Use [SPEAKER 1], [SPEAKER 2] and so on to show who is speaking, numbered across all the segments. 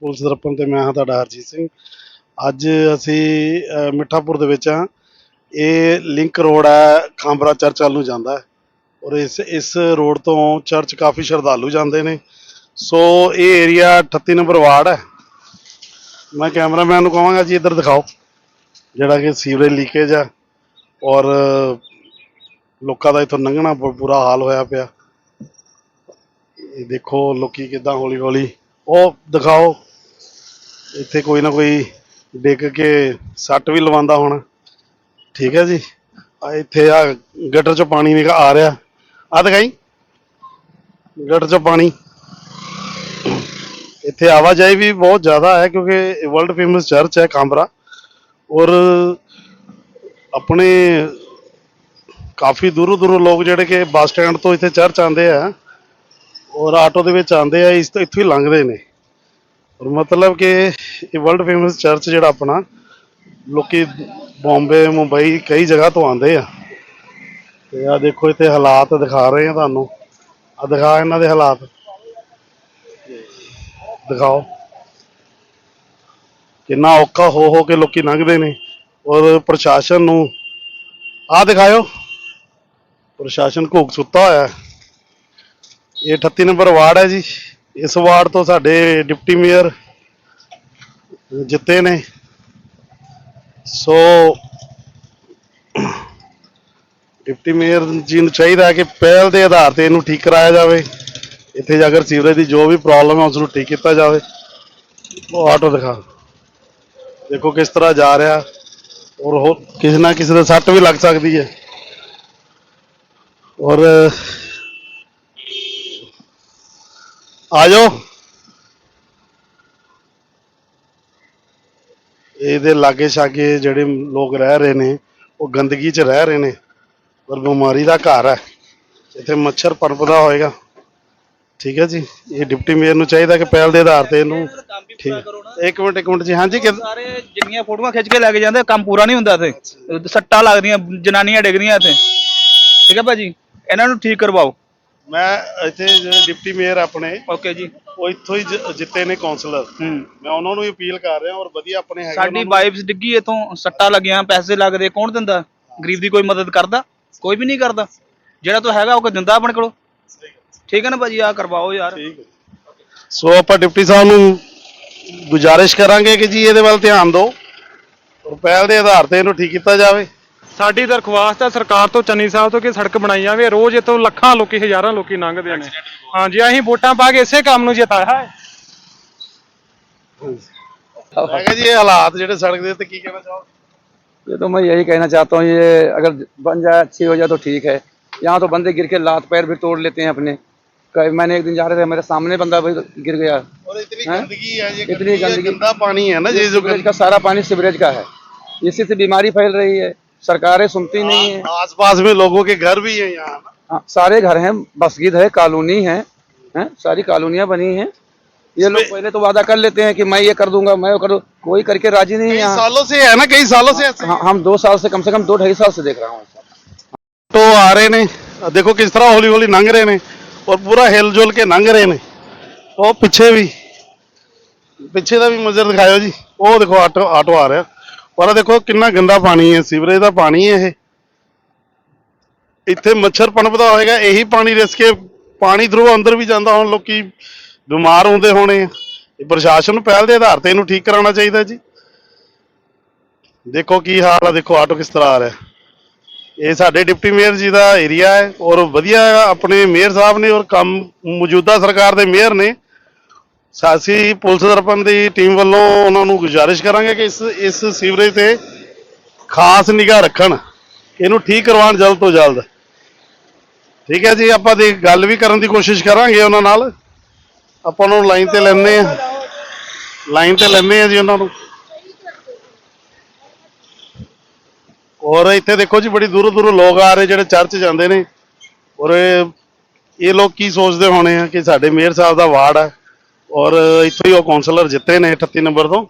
[SPEAKER 1] Police ਦਰਪਣ ਤੇ ਮੈਂ ਹਾਂ ਤੁਹਾਡਾ ਹਰਜੀਤ ਸਿੰਘ। ਅੱਜ ਅਸੀਂ ਮਿੱਠਾਪੁਰ ਦੇ ਵਿੱਚ ਹਾਂ। ਇਹ ਲਿੰਕ ਰੋਡ ਹੈ, ਖਾਂਬਰਾ ਚਰਚ ਵੱਲ ਨੂੰ ਜਾਂਦਾ ਔਰ ਇਸ ਇਸ ਰੋਡ ਤੋਂ ਚਰਚ ਕਾਫੀ ਸ਼ਰਧਾਲੂ ਜਾਂਦੇ ਨੇ। ਸੋ ਇਹ ਏਰੀਆ 38 ਨੰਬਰ ਵਾਰਡ ਹੈ। ਮੈਂ ਕੈਮਰਾਮੈਨ ਨੂੰ ਕਹਾਂਗਾ ਜੀ, ਇੱਧਰ ਦਿਖਾਓ, ਜਿਹੜਾ ਕਿ ਸੀਵਰੇਜ ਲੀਕੇਜ ਹੈ। ਔਰ ਲੋਕਾਂ ਦਾ ਇੱਥੋਂ ਲੰਘਣਾ ਬ- ਬੁਰਾ ਹਾਲ ਹੋਇਆ ਪਿਆ। ਇਹ ਦੇਖੋ ਲੋਕੀ ਕਿਦਾਂ ਹੌਲੀ ਹੌਲੀ ਉਹ ਦਿਖਾਓ। ਇੱਥੇ ਕੋਈ ਨਾ ਕੋਈ ਡਿੱਗ ਕੇ ਸੱਟ ਵੀ ਲਵਾਉਂਦਾ ਹੋਣਾ। ਠੀਕ ਹੈ ਜੀ? ਆ ਇੱਥੇ ਆ ਗਟਰ ਚੋਂ ਪਾਣੀ ਨਿਕਲ ਆ ਰਿਹਾ। ਆ ਦਿਖਾਈ। ਗਟਰ ਚੋਂ ਪਾਣੀ। ਇੱਥੇ ਆਵਾਜਾਈ ਵੀ ਬਹੁਤ ਜ਼ਿਆਦਾ ਹੈ ਕਿਉਂਕਿ ਵਰਲਡ ਫੇਮਸ ਚਰਚ ਹੈ ਕਾਂਬਰਾ। ਔਰ ਆਪਣੇ ਕਾਫੀ ਦੂਰੋਂ ਦੂਰੋਂ ਲੋਕ ਜਿਹੜੇ ਕਿ ਬੱਸ ਸਟੈਂਡ ਤੋਂ ਇੱਥੇ ਚਰਚ ਆਉਂਦੇ ਆ। ਔਰ ਆਟੋ ਦੇ ਵਿੱਚ ਆਉਂਦੇ ਆ, ਇਸ ਤੋਂ ਇੱਥੋਂ ਹੀ ਲੰਘਦੇ ਨੇ। ਔਰ ਮਤਲਬ ਕਿ ਇਹ ਵਰਲਡ ਫੇਮਸ ਚਰਚ ਜਿਹੜਾ ਆਪਣਾ, ਲੋਕੀ ਬੰਬੇ ਮੁੰਬਈ ਕਈ ਜਗ੍ਹਾ ਤੋਂ ਆਉਂਦੇ ਆ। ਤੇ ਆ ਦੇਖੋ ਇੱਥੇ ਹਾਲਾਤ ਦਿਖਾ ਰਹੇ ਆ ਤੁਹਾਨੂੰ। ਆ ਦਿਖਾ ਇਹਨਾਂ ਦੇ ਹਾਲਾਤ। ਦਿਖਾਓ। ਕਿੰਨਾ ਔਖਾ ਹੋ ਹੋ ਕੇ ਲੋਕੀ ਲੰਘਦੇ ਨੇ। ਔਰ ਪ੍ਰਸ਼ਾਸਨ ਨੂੰ ਆ ਦਿਖਾਇਓ। ਪ੍ਰਸ਼ਾਸਨ ਘੋਕ ਸੁੱਤਾ ਹੋਇਆ। ਇਹ 38 ਨੰਬਰ ਵਾਰਡ ਹੈ ਜੀ। ਇਸ ਵਾਰਡ ਤੋਂ ਸਾਡੇ ਡਿਪਟੀ ਮੇਅਰ ਜਿੱਤੇ ਨੇ। ਸੋ ਡਿਪਟੀ ਮੇਅਰ ਜੀ ਨੂੰ ਚਾਹੀਦਾ ਕਿ ਪਹਿਲ ਦੇ ਆਧਾਰ ਤੇ ਇਹਨੂੰ ਠੀਕ ਕਰਾਇਆ ਜਾਵੇ। ਇੱਥੇ ਜਾ ਕੇ ਸੀਵਰੇਜ ਦੀ ਜੋ ਵੀ ਪ੍ਰੋਬਲਮ ਹੈ ਉਸ ਨੂੰ ਠੀਕ ਕੀਤਾ ਜਾਵੇ। ਉਹ ਆਟੋ ਦਿਖਾ। ਦੇਖੋ ਕਿਸ ਤਰ੍ਹਾਂ ਜਾ ਰਿਹਾ ਔਰ ਹੋ ਕਿਸੇ ਨਾ ਕਿਸੇ ਦਾ ਸੱਟ ਵੀ ਲੱਗ ਸਕਦੀ ਹੈ। ਔਰ ਆ ਜਾਓ ਇਹਦੇ ਲਾਗੇ ਛਾਗੇ ਜਿਹੜੇ ਲੋਕ ਰਹਿ ਰਹੇ ਨੇ ਉਹ ਗੰਦਗੀ 'ਚ ਰਹਿ ਰਹੇ ਨੇ ਪਰ ਬਿਮਾਰੀ ਦਾ ਘਰ ਹੈ। ਇੱਥੇ ਮੱਛਰ ਪਨਪਦਾ ਹੋਏਗਾ। ਠੀਕ ਹੈ ਜੀ। ਇਹ ਡਿਪਟੀ ਮੇਅਰ ਨੂੰ ਚਾਹੀਦਾ ਕਿ ਪਹਿਲ ਦੇ ਆਧਾਰ ਤੇ ਇਹਨੂੰ ਠੀਕ
[SPEAKER 2] ਪੂਰਾ ਕਰੋ ਨਾ
[SPEAKER 1] ਇੱਕ ਮਿੰਟ ਇੱਕ ਮਿੰਟ ਜੀ। ਹਾਂਜੀ ਕਿ
[SPEAKER 2] ਸਾਰੇ ਜਿੰਨੀਆਂ ਫੋਟੋਆਂ ਖਿੱਚ ਕੇ ਲੈ ਕੇ ਜਾਂਦੇ ਕੰਮ ਪੂਰਾ ਨਹੀਂ ਹੁੰਦਾ ਇੱਥੇ। ਸੱਟਾਂ ਲੱਗਦੀਆਂ ਜਨਾਨੀਆਂ ਡਿੱਗਦੀਆਂ ਇੱਥੇ। ਠੀਕ ਹੈ ਭਾਜੀ। ਇਹਨਾਂ ਨੂੰ ਠੀਕ ਕਰਵਾਓ।
[SPEAKER 1] ਮੈਂ ਇੱਥੇ ਜਿਹੜੇ ਡਿਪਟੀ ਮੇਅਰ ਆਪਣੇ
[SPEAKER 2] ਓਕੇ ਜੀ।
[SPEAKER 1] ਉਹ ਇੱਥੋਂ ਹੀ ਜ- ਜਿੱਤੇ ਨੇ ਕਾਉਂਸਲਰ
[SPEAKER 2] ਹੂੰ।
[SPEAKER 1] ਮੈਂ ਉਹਨਾਂ ਨੂੰ ਵੀ ਅਪੀਲ ਕਰ ਰਿਹਾ ਔਰ ਵਧੀਆ ਆਪਣੇ ਹੈਗੇ
[SPEAKER 2] ਸਾਡੀ
[SPEAKER 1] ਉਹਨਾਂ ਨੂੰ-
[SPEAKER 2] ਵਾਈਫਸ ਡਿੱਗੀ ਇਥੋਂ ਸੱਟਾਂ ਲੱਗੀਆਂ ਪੈਸੇ ਲੱਗਦੇ ਕੌਣ ਦਿੰਦਾ? ਗਰੀਬ ਦੀ ਕੋਈ ਮਦਦ ਕਰਦਾ? ਕੋਈ ਵੀ ਨਹੀਂ ਕਰਦਾ। ਜਿਹੜਾ ਤੂੰ ਹੈਗਾ ਉਹ ਕੋਈ ਦਿੰਦਾ ਆਪਣੇ ਕੋਲੋਂ? ਠੀਕ ਹੈ ਨਾ ਭਾਜੀ ਆ ਕਰਵਾਓ ਯਾਰ।
[SPEAKER 1] ਠੀਕ ਹੈ ਸੋ ਆਪਾਂ ਡਿਪਟੀ ਸਾਹਿਬ ਨੂੰ ਗੁਜ਼ਾਰਿਸ਼ ਕਰਾਂਗੇ ਕਿ ਜੀ ਇਹਦੇ ਵੱਲ ਧਿਆਨ ਦਿਓ। ਔਰ ਪਹਿਲ ਦੇ ਆਧਾਰ ਤੇ ਇਹਨੂੰ ਠੀਕ ਕੀਤਾ ਜਾਵੇ।
[SPEAKER 3] ਸਾਡੀ ਦਰਖਾਸਤ ਹੈ ਸਰਕਾਰ ਤੋਂ ਚੰਨੀ ਸਾਹਿਬ ਤੋਂ ਕਿ ਸੜਕ ਬਣਾਈ ਜਾਵੇ ਰੋਜ਼ ਇਤੋਂ ਲੱਖਾਂ ਲੋਕੀ ਹਜ਼ਾਰਾਂ ਲੋਕੀ ਲੰਘਦੇ ਨੇ ਹਾਂਜੀ ਅਸੀਂ ਵੋਟਾਂ ਪਾ ਕੇ ਇਸੇ ਕੰਮ ਨੂੰ ਜਿਤਾਇਆ ਹੈ
[SPEAKER 1] ਮੈਂ ਕਿਹਾ ਜੀ ਇਹ ਹਾਲਾਤ ਜਿਹੜੇ ਸੜਕ ਦੇ ਉੱਤੇ ਕੀ ਕਹਿਣਾ ਚਾਹੋਗੇ
[SPEAKER 4] ये तो मैं यही कहना चाहता हूँ ये अगर बन जाए अच्छी हो जाए तो ठीक है यहाँ तो बंदे गिर के लात पैर भी तोड़ लेते हैं अपने कई- मैंने एक दिन जा रहे थे मेरे सामने बंदा भी गिर गया
[SPEAKER 1] और इतनी
[SPEAKER 4] हैं?
[SPEAKER 1] गंदगी है ये
[SPEAKER 4] इतनी
[SPEAKER 1] गंदगी है,
[SPEAKER 4] गंदगी-
[SPEAKER 1] गंदा पानी है ना ये जो
[SPEAKER 4] सीवरेज का सारा पानी सीवरेज का है इसी से बीमारी फैल रही है सरकारें सुनती हाँ, नहीं है।
[SPEAKER 1] हाँ, आस पास में लोगों के घर भी है यहाँ
[SPEAKER 4] हाँ, सारे घर हैं मस्जिद है कॉलोनी है, है सारी कॉलोनियाँ बनी हैं। ये लोग पहले तो वादा कर लेते हैं कि मैं ये कर दूँगा मैं वो कर दूँगा कोई करके राज़ी नहीं है
[SPEAKER 1] सालों से है ना कई सालों से
[SPEAKER 4] हाँ, हम दो साल से कम से कम दो ढाई साल से देख रहा हूँ
[SPEAKER 1] तो आ रहे ने देखो किस तरह होली हौली नंग रहे ने और पूरा हिलजुल के नंग रहे ने। और पीछे भी पीछे का भी मुजर दिखाया जी। वो देखो ऑटो ऑटो आ रहा है। ਪਰ ਦੇਖੋ ਕਿੰਨਾ ਗੰਦਾ ਪਾਣੀ ਹੈ, ਸੀਵਰੇਜ ਦਾ ਪਾਣੀ ਹੈ ਇਹ। ਇੱਥੇ ਮੱਛਰ ਪਨਪਦਾ ਹੋਏਗਾ, ਇਹੀ ਪਾਣੀ ਰਿਸ ਕੇ ਪਾਣੀ ਥਰੂ ਅੰਦਰ ਵੀ ਜਾਂਦਾ, ਹੁਣ ਲੋਕੀ ਬਿਮਾਰ ਹੁੰਦੇ ਹੋਣੇ ਆ। ਇਹ ਪ੍ਰਸ਼ਾਸਨ ਨੂੰ ਪਹਿਲ ਦੇ ਆਧਾਰ ਤੇ ਇਹਨੂੰ ਠੀਕ ਕਰਾਉਣਾ ਚਾਹੀਦਾ ਜੀ। ਦੇਖੋ ਕੀ ਹਾਲ ਆ, ਦੇਖੋ ਆਟੋ ਕਿਸ ਤਰ੍ਹਾਂ ਆ ਰਿਹਾ। ਇਹ ਸਾਡੇ ਡਿਪਟੀ ਮੇਅਰ ਜੀ ਦਾ ਏਰੀਆ ਹੈ ਔਰ ਵਧੀਆ ਆਪਣੇ ਮੇਅਰ ਸਾਹਿਬ ਨੇ ਔਰ ਕੰਮ ਮੌਜੂਦਾ ਸਰਕਾਰ ਦੇ ਮੇਅਰ ਨੇ। ਸਾਸੀ ਪੁਲਿਸ ਦਰਪਣ ਦੀ ਟੀਮ ਵੱਲੋਂ ਉਹਨਾਂ ਨੂੰ ਗੁਜ਼ਾਰਿਸ਼ ਕਰਾਂਗੇ ਕਿ ਇਸ ਇਸ ਸੀਵਰੇਜ ਤੇ ਖਾਸ ਨਿਗਾਹ ਰੱਖਣ ਇਹਨੂੰ ਠੀਕ ਕਰਵਾਉਣ ਜਲਦ ਤੋਂ ਜਲਦ। ਠੀਕ ਹੈ ਜੀ, ਆਪਾਂ ਦੇ ਗੱਲ ਵੀ ਕਰਨ ਦੀ ਕੋਸ਼ਿਸ਼ ਕਰਾਂਗੇ ਉਹਨਾਂ ਨਾਲ। ਆਪਾਂ ਉਹਨਾਂ ਨੂੰ ਲਾਈਨ ਤੇ ਲੈਣੇ ਆ ਲਾਈਨ ਤੇ ਲੈਣੇ ਆ ਜੀ ਉਹਨਾਂ ਨੂੰ। ਔਰ ਇੱਥੇ ਦੇਖੋ ਜੀ, ਬੜੀ ਦੂਰੋਂ ਦੂਰੋਂ ਲੋਕ ਆ ਰਹੇ ਜਿਹੜੇ ਚਰਚ ਜਾਂਦੇ ਨੇ। ਔਰ ਇਹ- ਇਹ ਲੋਕ ਕੀ ਸੋਚਦੇ ਹੋਣੇ ਆ ਕਿ ਸਾਡੇ ਮੇਅਰ ਸਾਹਿਬ ਦਾ ਵਾਰਡ ਹੈ ਔਰ ਇੱਥੋਂ ਹੀ ਉਹ ਕਾਉਂਸਲਰ ਜਿੱਤੇ ਨੇ 38 ਨੰਬਰ ਤੋਂ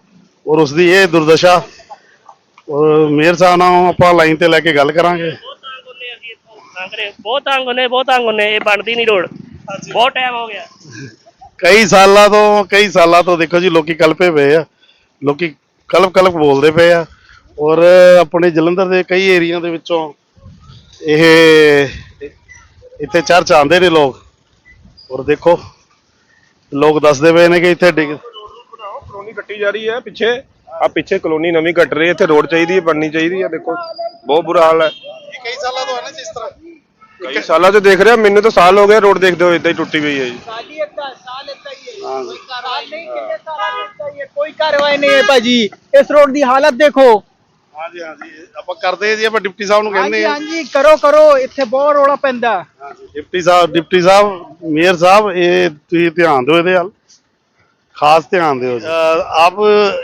[SPEAKER 1] ਔਰ ਉਸ ਦੀ ਇਹ ਦੁਰਦਸ਼ਾ ਔਰ ਮੇਅਰ ਸਾਹਿਬ ਨਾਲ ਆਪਾਂ ਲਾਈਨ ਤੇ ਲੈ ਕੇ ਗੱਲ ਕਰਾਂਗੇ।
[SPEAKER 5] ਬਹੁਤ ਤੰਗ ਹੁੰਨੇ ਅਸੀਂ ਇੱਥੋਂ। ਲੰਘ ਰਹੇ ਬਹੁਤ ਤੰਗ ਹੁੰਨੇ ਬਹੁਤ ਤੰਗ ਹੁੰਨੇ ਇਹ ਬਣਦੀ ਨਹੀਂ ਰੋਡ। ਬਹੁਤ ਟਾਈਮ ਹੋ ਗਿਆ।
[SPEAKER 1] ਕਈ ਸਾਲਾਂ ਤੋਂ ਕਈ ਸਾਲਾਂ ਤੋਂ ਦੇਖੋ ਜੀ ਲੋਕੀ ਕਲਪੇ ਪਏ ਆ। ਲੋਕੀ ਕਲਪ ਕਲਪ ਬੋਲਦੇ ਪਏ ਆ। ਔਰ ਆਪਣੇ ਜਲੰਧਰ ਦੇ ਕਈ ਏਰੀਆ ਦੇ ਵਿੱਚੋਂ ਇਹ ਇੱਥੇ ਚਰਚ ਆਉਂਦੇ ਨੇ ਲੋਕ। ਔਰ ਦੇਖੋ ਲੋਕ ਦੱਸਦੇ ਪਏ ਨੇ ਕਿ ਇੱਥੇ ਡਿੱਗ
[SPEAKER 5] ਕਲੋਨੀ ਕੱਟੀ ਜਾ ਰਹੀ ਹੈ ਪਿੱਛੇ ਆ ਪਿੱਛੇ ਕਲੋਨੀ ਨਵੀਂ ਕੱਟ ਰਹੀ ਹੈ ਇੱਥੇ ਰੋਡ ਚਾਹੀਦੀ ਹੈ ਬਣਨੀ ਚਾਹੀਦੀ ਹੈ ਦੇਖੋ ਬਹੁਤ ਬੁਰਾ ਹਾਲ ਹੈ।
[SPEAKER 1] ਇਹ ਕਈ ਸਾਲਾਂ ਤੋਂ ਹੈ ਨਾ ਜਿਸ ਤਰ੍ਹਾਂ?
[SPEAKER 5] ਕਈ ਸਾਲਾਂ ਤੋਂ ਦੇਖ ਰਿਹਾ ਮੈਨੂੰ ਤਾਂ ਸਾਲ ਹੋ ਗਏ ਰੋਡ ਦੇਖਦੇ ਹੋਏ ਇਦਾਂ ਹੀ ਟੁੱਟੀ ਪਈ ਹੈ ਜੀ।
[SPEAKER 6] ਸਾਲੀ ਏਦਾਂ ਸਾਲ ਏਦਾਂ ਹੀ ਹੈ ਕੋਈ ਕਾਰਵਾਈ ਨਹੀਂ ਕਿੰਨੇ ਸਾਲਾਂ ਤੋਂ ਏਦਾਂ ਹੀ ਹੈ ਕੋਈ ਕਾਰਵਾਈ ਨਹੀਂ ਹੈ ਭਾਜੀ। ਇਸ ਰੋਡ ਦੀ ਹਾਲਤ ਦੇਖੋ।
[SPEAKER 1] ਹਾਂਜੀ ਹਾਂਜੀ ਆਪਾਂ ਕਰਦੇ ਜੀ ਆਪਾਂ ਡਿਪਟੀ ਸਾਹਿਬ ਨੂੰ ਕਹਿੰਦੇ
[SPEAKER 6] ਹਾਂਜੀ ਹਾਂਜੀ ਕਰੋ ਕਰੋ ਇੱਥੇ ਬਹੁਤ ਰੋਲਾ ਪੈਂਦਾ।
[SPEAKER 1] डिप्टी साहब डिप्टी साहब मेयर साहब ये ध्यान दो ये खास ध्यान दो आप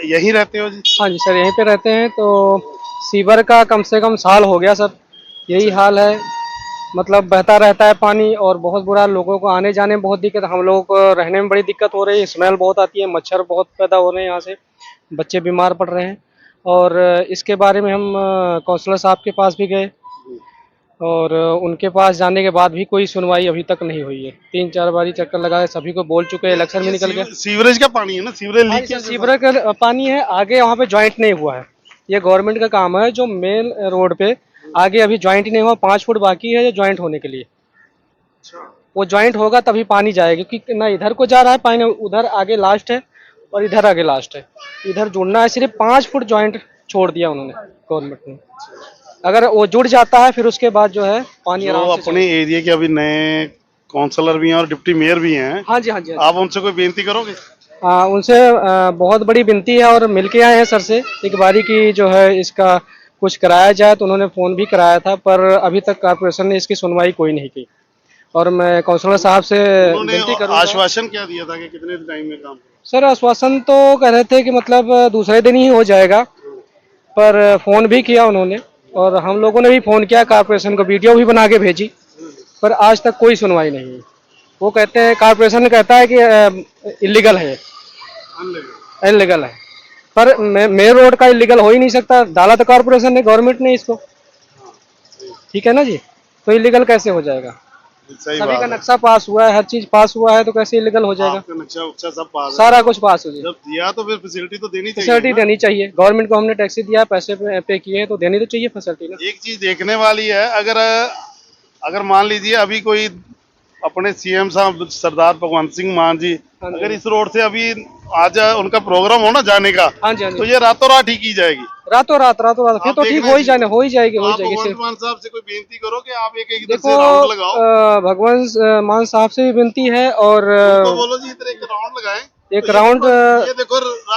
[SPEAKER 1] यहीं रहते हो जी?
[SPEAKER 7] हाँ जी सर यहीं पे रहते हैं। तो सीवर का कम से कम साल हो गया सर। यही अच्छा। हाल है। मतलब बहता रहता है पानी और बहुत बुरा लोगों को आने जाने में बहुत दिक्कत। हम लोगों को रहने में बड़ी दिक्कत हो रही है। स्मेल बहुत आती है मच्छर बहुत पैदा हो रहे हैं यहाँ से। बच्चे बीमार पड़ रहे हैं। और इसके बारे में हम काउंसलर साहब के पास भी गए। और उनके पास जाने के बाद भी कोई सुनवाई अभी तक नहीं हुई है। तीन चार बारी चक्कर लगाए सभी को बोल चुके हैं इलेक्शन में निकल गए।
[SPEAKER 1] सीवरेज का पानी है ना? सीवरेज
[SPEAKER 7] हाँ
[SPEAKER 1] लीक
[SPEAKER 7] सीवरेज का पानी है आगे वहाँ पे ज्वाइंट नहीं हुआ है। ये गवर्नमेंट का काम है जो मेन रोड पे आगे अभी ज्वाइंट नहीं हुआ पाँच फुट बाकी है ज्वाइंट होने के लिए। वो ज्वाइंट होगा तभी पानी जाएगा क्योंकि ना इधर को जा रहा है पानी उधर आगे लास्ट है और इधर आगे लास्ट है। इधर जुड़ना है सिर्फ़ पाँच फुट ज्वाइंट छोड़ दिया उन्होंने गवर्नमेंट ने। अगर वो जुड़ जाता है फिर उसके बाद जो है पानी
[SPEAKER 1] जो
[SPEAKER 7] आराम से
[SPEAKER 1] अपने एरिया के अभी नए काउंसलर भी हैं और डिप्टी मेयर भी हैं।
[SPEAKER 7] हाँ जी हाँ जी हाँ
[SPEAKER 1] आप उनसे कोई बेनती करोगे?
[SPEAKER 7] हाँ उनसे बहुत बड़ी विनती है और मिल के आए हैं सर से। एक बारी की जो है इसका कुछ कराया जाए तो उन्होंने फ़ोन भी कराया था पर अभी तक कारपोरेशन ने इसकी सुनवाई कोई नहीं की। और मैं काउंसलर साहब से विनती
[SPEAKER 1] उन्होंने
[SPEAKER 7] करूँगा।
[SPEAKER 1] आश्वासन क्या दिया था कि कितने टाइम में काम
[SPEAKER 7] सर आश्वासन तो कह रहे थे कि मतलब दूसरे दिन ही हो जाएगा पर फ़ोन भी किया उन्होंने। और हम लोगों ने भी फ़ोन किया कारपोरेशन को वीडियो भी बना के भेजी, पर आज तक कोई सुनवाई नहीं वो कहते हैं कारपोरेशन कहता है कि इलीगल है। इलीगल है। पर मेन रोड का इलीगल हो ही नहीं सकता। डाला तो कारपोरेशन ने गवर्नमेंट ने इसको। ठीक है ना जी? तो इलीगल कैसे हो जाएगा?
[SPEAKER 1] सही
[SPEAKER 7] सभी
[SPEAKER 1] बात
[SPEAKER 7] का
[SPEAKER 1] है
[SPEAKER 7] नक्शा पास हुआ है हर चीज पास हुआ है तो कैसे इलीगल हो जाएगा
[SPEAKER 1] आपका नक्शा उक्शा सब पास है
[SPEAKER 7] सारा कुछ पास हो जाएगा
[SPEAKER 1] जब दिया तो फिर फैसिलिटी तो देनी चाहिए
[SPEAKER 7] फैसिलिटी
[SPEAKER 1] ना।
[SPEAKER 7] देनी चाहिए गवर्नमेंट को हमने टैक्सी दिया पैसे पे, पे किए हैं तो देनी तो चाहिए फैसिलिटी ना
[SPEAKER 1] एक चीज देखने वाली है अगर अगर मान लीजिए अभी कोई अपने सीएम साहब सरदार भगवंत सिंह मान जी
[SPEAKER 7] हाँ जी।
[SPEAKER 1] अगर इस रोड से अभी आज उनका प्रोग्राम हो ना जाने का
[SPEAKER 7] हाँ जी हाँ
[SPEAKER 1] तो ये रातों रात ठीक की जाएगी।
[SPEAKER 7] रातों रात रातों रात फिर तो ठीक हो ही जाने हो ही जाएगी हो ही जाएगी
[SPEAKER 1] मान साहब से कोई बेनती करो कि आप एक एक
[SPEAKER 7] देखो अ, मान साहब से भी विनती है और
[SPEAKER 1] तो बोलो जी इधर एक राउंड लगाए।
[SPEAKER 7] एक
[SPEAKER 1] तो
[SPEAKER 7] राउंड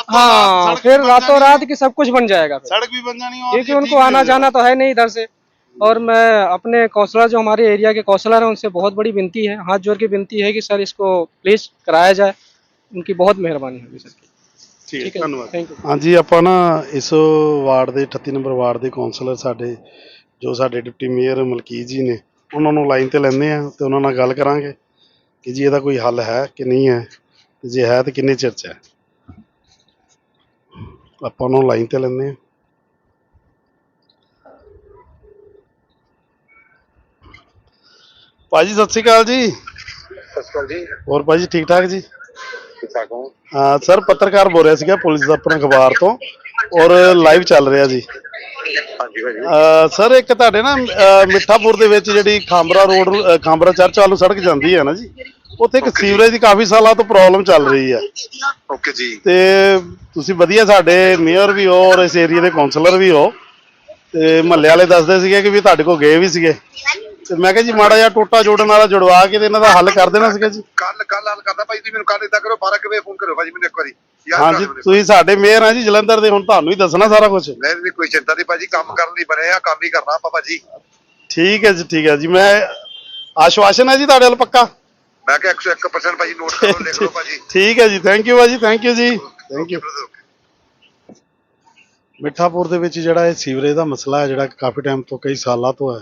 [SPEAKER 7] हाँ फिर रातों रात की सब कुछ बन जाएगा
[SPEAKER 1] सड़क भी बन जानी
[SPEAKER 7] क्योंकि उनको आना जाना तो है नहीं इधर से। और मैं अपने कौंसलर जो हमारे एरिया के कौंसलर हैं उनसे बहुत बड़ी विनती है हाथ जोड़ के विनती है कि सर इसको प्लीज कराया जाए उनकी बहुत मेहरबानी होगी सर
[SPEAKER 1] ਠੀਕ
[SPEAKER 7] ठीक
[SPEAKER 1] ਹੈ
[SPEAKER 7] है
[SPEAKER 1] ਧੰਨਵਾਦ
[SPEAKER 7] थैंक यू
[SPEAKER 1] ਹਾਂਜੀ ਆਪਾਂ ਨਾ ਇਸ ਵਾਰਡ ਦੇ 38 ਨੰਬਰ ਵਾਰਡ ਦੇ ਕਾਉਂਸਲਰ ਸਾਡੇ ਜੋ ਸਾਡੇ ਡਿਪਟੀ ਮੇਅਰ ਮਲਕੀਤ ਜੀ ਨੇ ਉਹਨਾਂ ਨੂੰ ਲਾਈਨ ਤੇ ਲੈਂਦੇ ਆ ਤੇ ਉਹਨਾਂ ਨਾਲ ਗੱਲ ਕਰਾਂਗੇ ਕਿ ਜੀ ਇਹਦਾ ਕੋਈ ਹੱਲ ਹੈ ਕਿ ਨਹੀਂ ਹੈ ਤੇ ਜੇ ਹੈ ਤੇ ਕਿੰਨੇ ਚਿਰ ਚ ਹੈ ਆਪਾਂ ਉਹਨੂੰ ਲਾਈਨ ਤੇ ਲੈਂਦੇ ਆ ਭਾਜੀ ਸਤਿ ਸ਼੍ਰੀ ਅਕਾਲ ਜੀ।
[SPEAKER 5] ਜੀ।
[SPEAKER 1] ਹੋਰ ਭਾਜੀ ਠੀਕ ਠਾਕ ਜੀ?
[SPEAKER 5] ਠੀਕ ਹੋ?
[SPEAKER 1] ਹਾਂ ਸਰ ਪੱਤਰਕਾਰ ਬੋਲ ਰਿਹਾ ਸੀਗਾ ਪੁਲਿਸ ਦਾ ਆਪਣਾ ਅਖਬਾਰ ਤੋਂ ਔਰ ਲਾਈਵ ਚੱਲ ਰਿਹਾ ਜੀ।
[SPEAKER 5] ਹਾਂਜੀ ਭਾਜੀ।
[SPEAKER 1] ਅਹ ਸਰ ਇੱਕ ਤੁਹਾਡੇ ਨਾ ਅਹ ਮਿੱਠਾਪੁਰ ਦੇ ਵਿੱਚ ਜਿਹੜੀ ਖਾਂਬਰਾ ਰੋਡ ਅਹ ਖਾਂਬਰਾ ਚਰਚ ਵੱਲ ਸੜਕ ਜਾਂਦੀ ਹੈ ਨਾ ਜੀ ਉੱਥੇ ਇੱਕ ਸੀਵਰੇਜ ਦੀ ਕਾਫੀ ਸਾਲਾਂ ਤੋਂ ਪ੍ਰੋਬਲਮ ਚੱਲ ਰਹੀ ਹੈ।
[SPEAKER 5] ਓਕੇ ਜੀ।
[SPEAKER 1] ਤੇ ਤੁਸੀਂ ਵਧੀਆ ਸਾਡੇ ਮੇਅਰ ਵੀ ਹੋ ਔਰ ਇਸ ਏਰੀਆ ਦੇ ਕਾਉਂਸਲਰ ਵੀ ਹੋ। ਤੇ ਮਹੱਲੇ ਵਾਲੇ ਦੱਸਦੇ ਸੀਗੇ ਕਿ ਵੀ ਤੁਹਾਡੇ ਕੋਲ ਗਏ ਵੀ ਸੀਗੇ। ਤੇ ਮੈਂ ਕਿਹਾ ਜੀ ਮਾੜਾ ਜਿਹਾ ਟੋਟਾ ਜੋੜਨ ਵਾਲਾ ਜੁੜਵਾ ਕੇ ਤੇ ਇਹਨਾਂ ਦਾ ਹੱਲ ਕਰ ਦੇਣਾ ਸੀਗਾ ਜੀ।
[SPEAKER 5] ਕੱਲ ਕੱਲ ਹਾਲ ਕਰਦਾ ਭਾਈ ਤੁਸੀਂ ਮੈਨੂੰ ਕੱਲ ਇਦਾਂ ਕਰੋ 12 ਵਜੇ ਫੋਨ ਕਰੋ ਭਾਜੀ ਮੈਨੂੰ ਇੱਕ ਵਾਰੀ। ਯਾਦ
[SPEAKER 1] ਹਾਂਜੀ
[SPEAKER 5] ਕਰ ਮੈਨੂੰ।
[SPEAKER 1] ਤੁਸੀਂ ਸਾਡੇ ਮੇਅਰ ਆ ਜੀ ਜਲੰਧਰ ਦੇ ਹੁਣ ਤੁਹਾਨੂੰ ਹੀ ਦੱਸਣਾ ਸਾਰਾ ਕੁਝ
[SPEAKER 5] ਨਹੀਂ ਨਹੀਂ ਕੋਈ ਚਿੰਤਾ ਨਹੀਂ ਭਾਜੀ ਕੰਮ ਕਰਨ ਲਈ ਬਣੇ ਆ ਕੰਮ ਹੀ ਕਰਨਾ ਆਪਾਂ ਭਾਜੀ।
[SPEAKER 1] ਠੀਕ ਹੈ ਜੀ ਠੀਕ ਹੈ ਜੀ ਮੈਂ ਆਸ਼ਵਾਸਨ ਹੈ ਜੀ ਤੁਹਾਡੇ ਵੱਲ ਪੱਕਾ?
[SPEAKER 5] ਮੈਂ ਕਿਹਾ 101% ਭਾਜੀ ਨੋਟ ਕਰੋ ਲਿਖ ਲਓ ਭਾਜੀ।
[SPEAKER 1] ਠੀਕ ਹੈ ਜੀ ਥੈਂਕ ਯੂ ਭਾਜੀ ਥੈਂਕ ਯੂ ਜੀ ਥੈਂਕ ਯੂ ਮਿੱਠਾਪੁਰ ਦੇ ਵਿੱਚ ਜਿਹੜਾ ਇਹ ਸੀਵਰੇਜ ਦਾ ਮਸਲਾ ਹੈ ਜਿਹੜਾ ਕਾਫੀ ਟਾਈਮ ਤੋਂ ਕਈ ਸਾਲਾਂ ਤੋਂ ਹੈ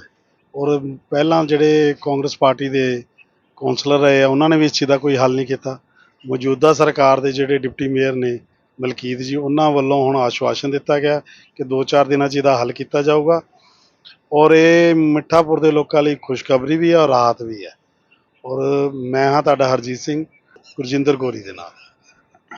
[SPEAKER 1] ਔਰ ਪਹਿਲਾਂ ਜਿਹੜੇ ਕਾਂਗਰਸ ਪਾਰਟੀ ਦੇ ਕੌਂਸਲਰ ਰਹੇ ਆ, ਉਹਨਾਂ ਨੇ ਵੀ ਇਸ ਚੀਜ਼ ਦਾ ਕੋਈ ਹੱਲ ਨਹੀਂ ਕੀਤਾ। ਮੌਜੂਦਾ ਸਰਕਾਰ ਦੇ ਜਿਹੜੇ ਡਿਪਟੀ ਮੇਅਰ ਨੇ ਮਲਕੀਤ ਜੀ, ਉਹਨਾਂ ਵੱਲੋਂ ਹੁਣ ਆਸ਼ਵਾਸਨ ਦਿੱਤਾ ਗਿਆ ਕਿ 2-4 ਦਿਨਾਂ 'ਚ ਇਹਦਾ ਹੱਲ ਕੀਤਾ ਜਾਊਗਾ। ਔਰ ਇਹ ਮਿੱਠਾਪੁਰ ਦੇ ਲੋਕਾਂ ਲਈ ਖੁਸ਼ਖਬਰੀ ਵੀ ਹੈ ਔਰ ਰਾਹਤ ਵੀ ਹੈ ਔਰ ਮੈਂ ਹਾਂ ਤੁਹਾਡਾ ਹਰਜੀਤ ਸਿੰਘ, ਗੁਰਜਿੰਦਰ ਗੋਰੀ ਦੇ ਨਾਲ।